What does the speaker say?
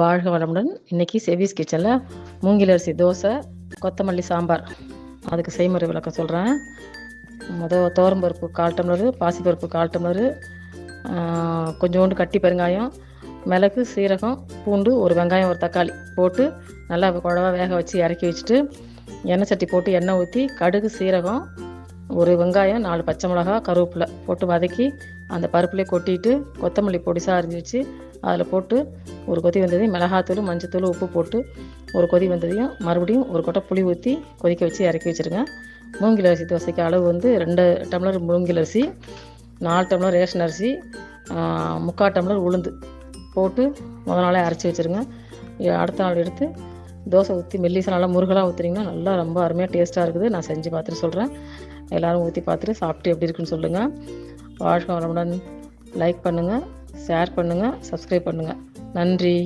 வாழ்க வளமுடன். இன்னைக்கு செவிஸ் கிச்சனில் மூங்கில் அரிசி தோசை கொத்தமல்லி சாம்பார். அதுக்கு செய்முறை விளக்கம் சொல்கிறேன் மொதல் தோரம்பருப்பு கால் டம்ளர் பாசிப்பருப்பு கால் டம்ளர் கொஞ்சோண்டு கட்டி பெருங்காயம் மிளகு சீரகம் பூண்டு ஒரு வெங்காயம் ஒரு தக்காளி போட்டு நல்லா குழவா வேக வச்சு இறக்கி வச்சுட்டு எண்ணெய் சட்டி போட்டு எண்ணெய் ஊற்றி கடுகு சீரகம் ஒரு வெங்காயம் நாலு பச்சை மிளகா கருவேப்பிலை போட்டு வதக்கி அந்த பருப்புலேயே கொட்டிட்டு கொத்தமல்லி பொடிசாக அரிஞ்சு வச்சு அதில் போட்டு ஒரு கொதி வந்ததையும் மிளகாத்தூள் மஞ்சத்தூள் உப்பு போட்டு ஒரு கொதி வந்ததையும் மறுபடியும் ஒரு கொட்டை புளி ஊற்றி கொதிக்க வச்சு இறக்கி வச்சுருங்க. மூங்கில் அரிசி தோசைக்கு அளவு வந்து ரெண்டு டம்ளர் மூங்கில் அரிசி நாலு டம்ளர் ரேஷன் அரிசி முக்கால் டம்ளர் உளுந்து போட்டு முதல் நாளே அரைச்சி வச்சுருங்க. அடுத்த நாள் எடுத்து தோசை ஊற்றி மெல்லிசை நல்லா முருகலாக ஊற்றுனீங்கன்னா நல்லா ரொம்ப அருமையாக டேஸ்ட்டாக இருக்குது. நான் செஞ்சு பார்த்துட்டு சொல்கிறேன் எல்லாரும் ஊற்றி பார்த்துட்டு சாப்பிட்டு எப்படி இருக்குன்னு சொல்லுங்கள் வாழ்க்கை வளமுடன். லைக் பண்ணுங்கள் ஷேர் பண்ணுங்கள் சப்ஸ்கிரைப் பண்ணுங்கள் நன்றி.